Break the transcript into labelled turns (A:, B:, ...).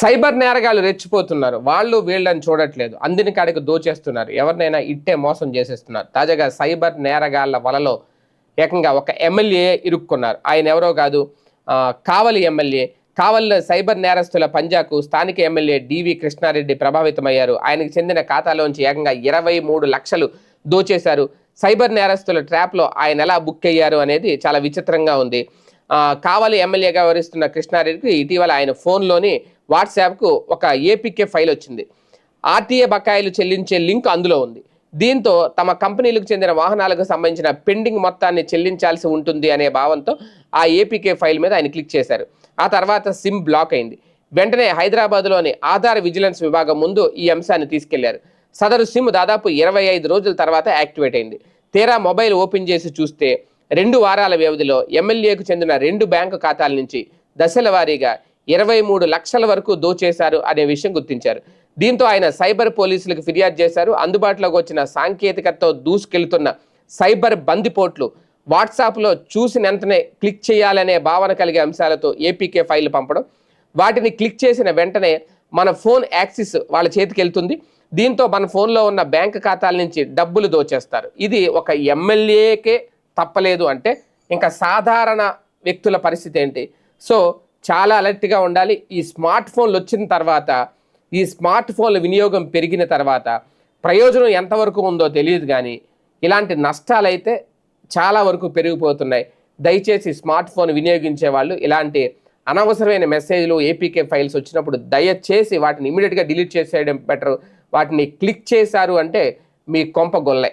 A: Cyber నేరగాలు రెచ్చిపోతున్నారు. వాళ్ళు వీళ్ళని చూడట్లేదు. అందిని కాడికి దోచేస్తున్నారు. ఎవరినైనా ఇట్టే మోసం చేసేస్తున్నారు. తాజాగా సైబర్ నేరగాళ్ళ వలలో ఏకంగా ఒక ఎమ్మెల్యే ఇరుక్కున్నారు. ఆయన ఎవరో కాదు కావలి ఎమ్మెల్యే. కావలిలో సైబర్ నేరస్తుల పంజాకు స్థానిక ఎమ్మెల్యే డివి కృష్ణారెడ్డి ప్రభావితమయ్యారు. ఆయనకు చెందిన ఖాతాలోంచి ఏకంగా ఇరవై మూడు లక్షలు దోచేశారు. సైబర్ నేరస్తుల ట్రాప్లో ఆయన ఎలా బుక్ అయ్యారు అనేది చాలా విచిత్రంగా ఉంది. కావలి ఎమ్మెల్యేగా వ్యవహరిస్తున్న కృష్ణారెడ్డికి ఇటీవల ఆయన ఫోన్లోని వాట్సాప్కు ఒక ఏపీకే ఫైల్ వచ్చింది. ఆర్టీఏ బకాయిలు చెల్లించే లింక్ అందులో ఉంది. దీంతో తమ కంపెనీలకు చెందిన వాహనాలకు సంబంధించిన పెండింగ్ మొత్తాన్ని చెల్లించాల్సి ఉంటుంది అనే భావంతో ఆ ఏపీకే ఫైల్ మీద ఆయన క్లిక్ చేశారు. ఆ తర్వాత సిమ్ బ్లాక్ అయింది. వెంటనే హైదరాబాద్లోని ఆధార్ విజిలెన్స్ విభాగం ముందు ఈ అంశాన్ని తీసుకెళ్ళారు. సదరు సిమ్ దాదాపు ఇరవై ఐదు రోజుల తర్వాత యాక్టివేట్ అయింది. తీరా మొబైల్ ఓపెన్ చేసి చూస్తే రెండు వారాల వ్యవధిలో ఎమ్మెల్యేకు చెందిన రెండు బ్యాంకు ఖాతాల నుంచి దశల వారీగా ఇరవై మూడు లక్షల వరకు దోచేశారు అనే విషయం గుర్తించారు. దీంతో ఆయన సైబర్ పోలీసులకు ఫిర్యాదు చేశారు. అందుబాటులోకి వచ్చిన సాంకేతికతతో దూసుకెళ్తున్న సైబర్ బందిపోట్లు వాట్సాప్లో చూసిన వెంటనే క్లిక్ చేయాలనే భావన కలిగే అంశాలతో ఏపీకే ఫైల్ పంపడం వాటిని క్లిక్ చేసిన వెంటనే మన ఫోన్ యాక్సిస్ వాళ్ళ చేతికి వెళ్తుంది. దీంతో మన ఫోన్లో ఉన్న బ్యాంక్ ఖాతాల నుంచి డబ్బులు దోచేస్తారు. ఇది ఒక ఎమ్మెల్యేకే తప్పలేదు అంటే ఇంకా సాధారణ వ్యక్తుల పరిస్థితి ఏంటి? సో చాలా అలర్ట్గా ఉండాలి. ఈ స్మార్ట్ ఫోన్లు వచ్చిన తర్వాత ఈ స్మార్ట్ ఫోన్ల వినియోగం పెరిగిన తర్వాత ప్రయోజనం ఎంతవరకు ఉందో తెలియదు కానీ ఇలాంటి నష్టాలైతే చాలా వరకు పెరిగిపోతున్నాయి. దయచేసి స్మార్ట్ ఫోన్ వినియోగించే వాళ్ళు ఇలాంటి అనవసరమైన మెసేజ్లు ఏపీకే ఫైల్స్ వచ్చినప్పుడు దయచేసి వాటిని ఇమీడియట్గా డిలీట్ చేసేయడం బెటర్. వాటిని క్లిక్ చేశారు అంటే మీ కొంప గొల్లే.